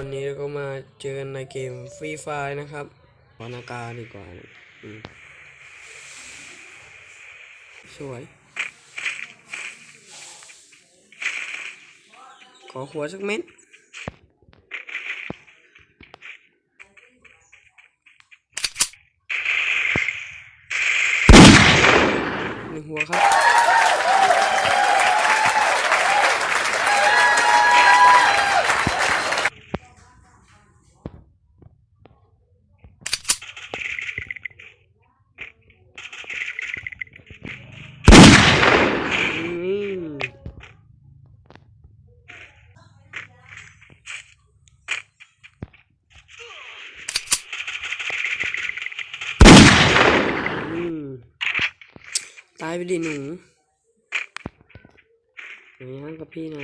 วันนี้เกมฟรีไฟนะครับวรรณการดีกว่าสวย ขอหัวสักเม็ดหนึ่งหัวครับ อืมอืม ตายไปดิหนูอย่างนี้ฮะกับพี่นะ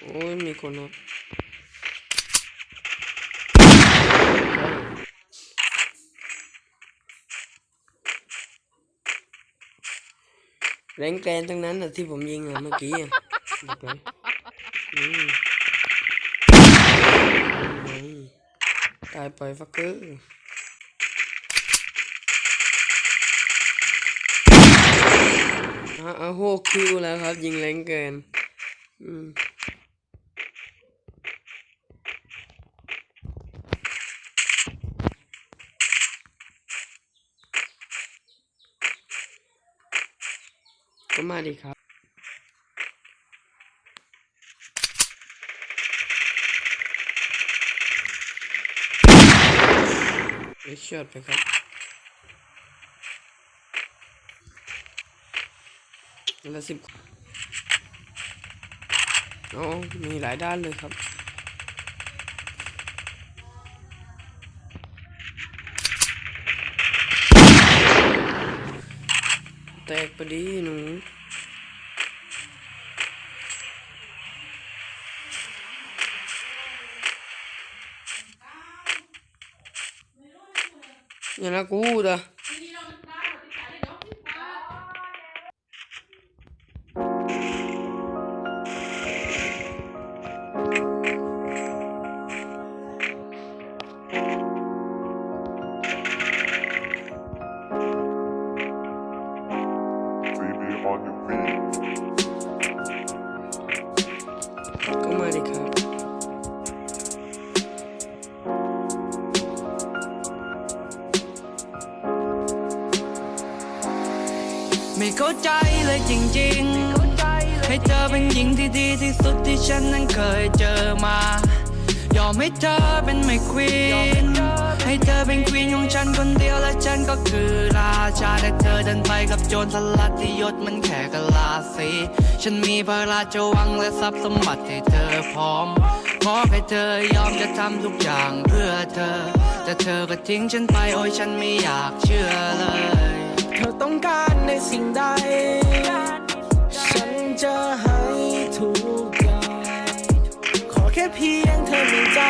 โอ้ยมีคนครับแรงแกรนทั้งนั้นนะที่ผมยิงอะเมื่อกี้อะตายไปฟักเกอร์อะ เอาโหกคิวแล้วครับ ยิงแรงเกิน อืมก็มาดีครับเอ็กช็อตไปครับอน ละสิบอ๋อมีหลายด้านเลยครับ แตกไปดีหนูอย่านะกูดอะ on your feet. ก็มาดิครับไม่เข้าใจเลยจริงๆให้เธอเป็นหญิงที่ดีที่สุดที่ฉันนั้นเคยเจอมา ยอมให้เธอเป็นไม่ควีนให้เธอเป็นควีนของฉันคนเดียวและฉันก็คือราชาแต่เธอเดินไปกับโจรสลัดที่ยศมันแค่กะลาสีฉันมีพระราชวังและทรัพย์สมบัติให้เธอพร้อมขอให้เธอยอมจะทำทุกอย่างเพื่อเธอ แต่เธอก็ทิ้งฉันไปโอ้ยฉันไม่อยากเชื่อเลย เธอต้องการในสิ่งใด ฉันจะให้ทุกอย่างขอ แค่เพียงเธอมีใจ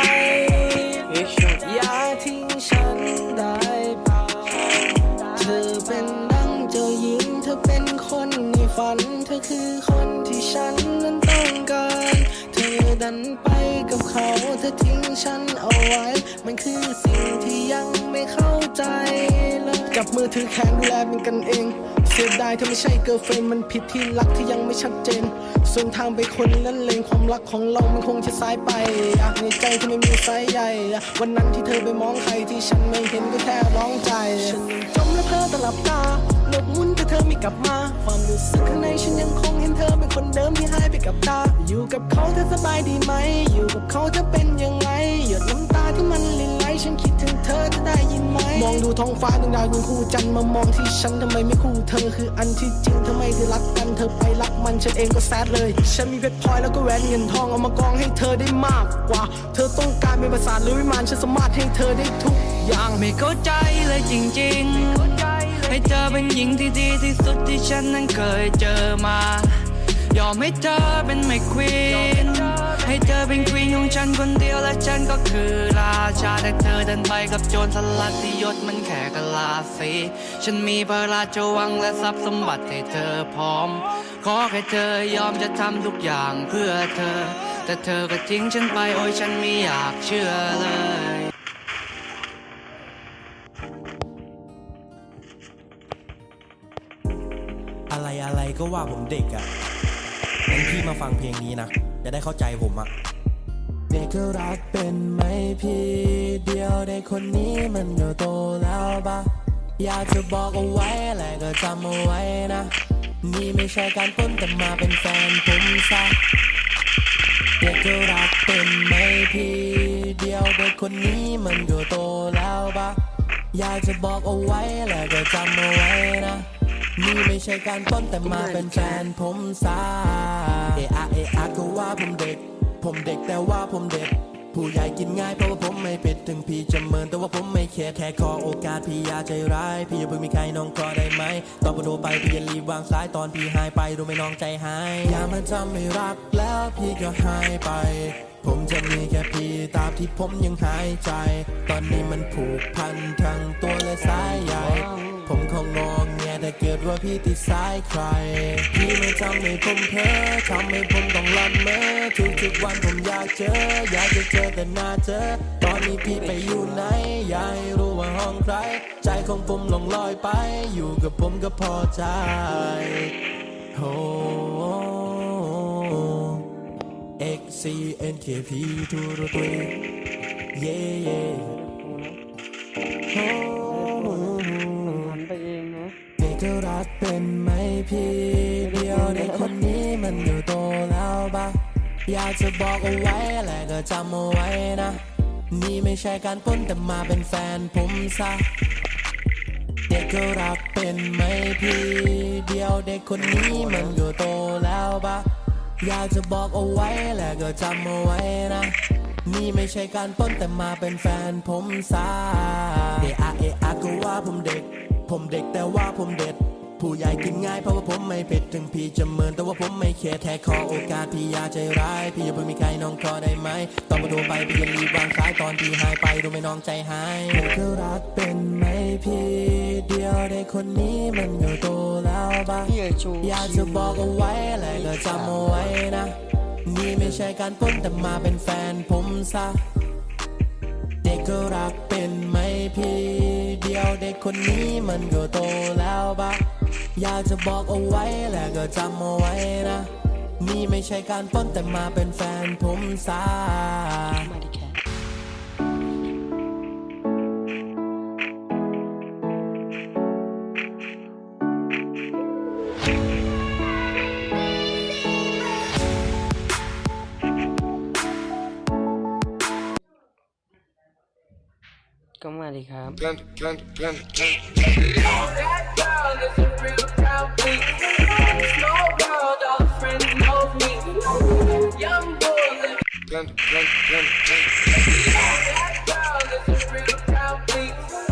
อย่าทิ้งฉันได้เปล่าเธอเป็นดังเจ้าหญิง เธอเป็นคนในฝัน เธอคือคนที่ฉันนั้นต้องการ เธอดันไปกับเขา เธอทิ้งฉันเอาไว้ มันคือสิ่งที่ยังไม่เข้าใจเลยจับมือถือแขนดูแลเป็นกันเอง สียดายเธอไม่ใช่เกิร์ลเฟรนมันผิดที่รักที่ยังไม่ชัดเจน ส่วนทางไปคนละเลงความรักของเรามันคงจะสายไปอะในใจที่ไม่มีสายใยอ่วันนั้นที่เธอไปมองใครที่ฉันไม่เห็นก็แค่ร้องใจฉันจมและเพลอตลับตาโลกมุนแต่เธอไม่กลับมา ความรู้สึกข้างในฉันยังคงเห็นเธอเป็นคนเดิมที่หายไปกับตา อยู่กับเขาเธอสบายดีไหม อยู่กับเขาเธอเป็นยังไง หยดน้ำตาที่มันลินไหลฉันคิดถึง จะได้ยินไหมมองดูท้องฟ้าดวงดาวยังคู่จันทร์มามองที่ฉันทำไมไม่คู่เธอคืออันที่จริงทำไมได้รักกันเธอไปรักมันฉันเองก็แซดเลย ฉันมีเพชรพลอยแล้วก็แหวนเงินทองเอามากองให้เธอได้มากกว่า เธอต้องการเป็นประสาทหรือวิมานฉันสามารถให้เธอได้ทุกอย่างไม่เข้าใจเลยจริงๆให้เธอเป็นหญิงที่ดีที่สุดที่ฉันนั้นเคยเจอมา ยอมให้เธอเป็นไม่ควีนให้เธอเป็นควีนของฉันคนเดียวและฉันก็คือราชาแต่เธอเดินไปกับโจรสลัดที่ยศมันแค่กะลาสีฉันมีพระราชวังและทรัพย์สมบัติให้เธอพร้อม ขอแค่เธอยอมจะทำทุกอย่างเพื่อเธอ แต่เธอก็ทิ้งฉันไปโอ้ยฉันไม่อยากเชื่อเลยอะไรอะไรก็ว่าผมเด็กอะ่ะ งั้นพี่มาฟังเพลงนี้นะ จะได้เข้าใจผมอะเด็กก็รักเป็นไหมพี่เดียวเด็กคนนี้มันก็โตแล้วปะอยากจะบอกเอาไว้แหละก็จำเอาไว้นะ นี่ไม่ใช่การต้นแต่มาเป็นแฟนผมซะเด็กก็รักเป็นไหมพี่เดียวเด็กคนนี้มันก็โตแล้วปะอยากจะบอกเอาไว้แหละก็จำเอาไว้นะ นี่ไม่ใช่การต้นแต่มาเป็นแฟนผมซาเอะอะเอะอะก็ว่าผมเด็ก ผมเด็กแต่ว่าผมเด็ก ผู้ใหญ่กินง่ายเพราะว่าผมไม่ผิดถึงพี่จะเมินแต่ว่าผมไม่เคสแค่ขอโอกาสพี่อย่าใจร้ายพี่อย่าเพิ่งมีใครน้องขอได้ไหมตอนผมโทรไปพี่อย่ารีบวางสายตอนพี่หายไปรู้ไหมน้องใจหายอย่ามาทำให้รักแล้วพี่ก็หายไปผมจะมีแค่พี่ตาที่ผมยังหายใจ ตอนนี้มันผูกพันทั้งตัวและสายใยผมคงงอง เงียแต่เกิดว่าพี่ติดสายใคร พี่ไม่ทำให้ผมเพ้อทำให้ผมต้องละเมอทุกๆวันผมอยากเจอ อยากจะเจอแต่หน้าเจอ ตอนนี้พี่ไปอยู่ไหน อยากให้รู้ว่าห้องใคร ใจของผมหลงลอยไป อยู่กับผมก็พอใจโอ้ X C N K P ทูรุตุยเย่เย่โอ้ เด็กก็รักเป็นไหมพี่เดียวเด็กคนนี้มันอยู่โตแล้วปะอยากจะบอกเอาไว้แหละก็จำเอาไว้นะ นี่ไม่ใช่การปล้นแต่มาเป็นแฟนผมซะเด็กก็รักเป็นไหมพี่เดียวเด็กคนนี้มันอยู่โตแล้วปะอยากจะบอกเอาไว้แหละก็จำเอาไว้นะ นี่ไม่ใช่การป้นแต่มาเป็นแฟนผมซะเอะอะเอะอะก็ว่าผมเด็ก ผมเด็กแต่ว่าผมเด็ด ผู้ใหญ่กินง่ายเพราะว่าผมไม่เผ็ดถึงพี่จะเมินแต่ว่าผมไม่เคร์แค่ขอโอกาสพี่อย่าใจร้าย พี่อย่าเพิ่งมีใครน้องขอได้ไหม ตอนมาโทรไปพี่อย่ารีบวางสายตอนพี่หายไปรู้ไหมน้องใจหายเด็กก็รักเป็นไหมพี่ เดียวเด็กคนนี้มันก็โตแล้วปะพี่อย่าชูอยากจะบอกเอาไว้แหละก็จำเอาไว้นะ นี่ไม่ใช่การปล้นแต่มาเป็นแฟนผมซะ เด็กก็รักเป็นไหมพี่เดี ยวเด็กคนนี้มันก็โตแล้วบะอยากจะบอกเอาไว้แหละก็จำเอาไว้นะ นี่ไม่ใช่การป้นแต่มาเป็นแฟนผมซา ก็มาดิครับ So no one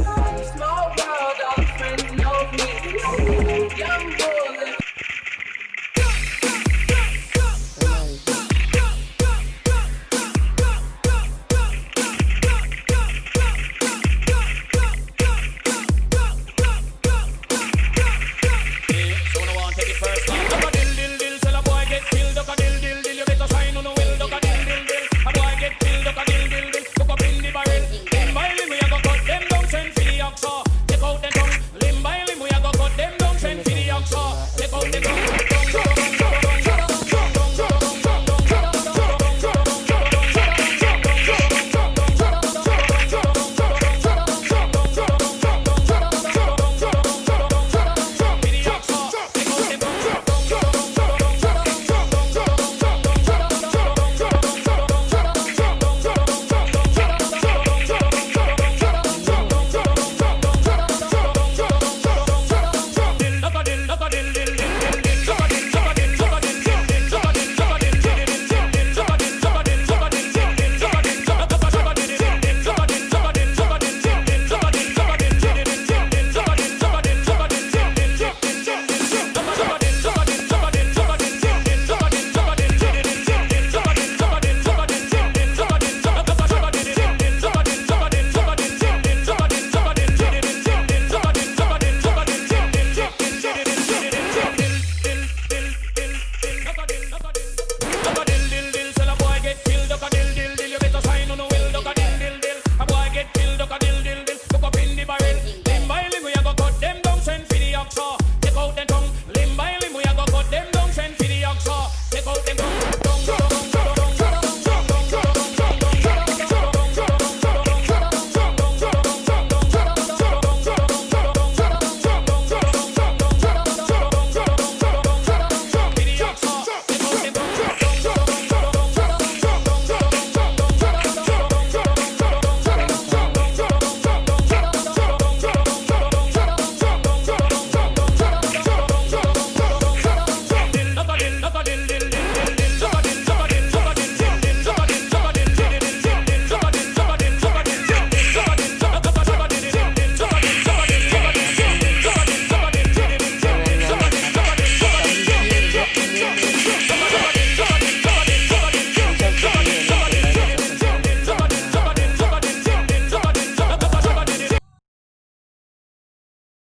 take it personal.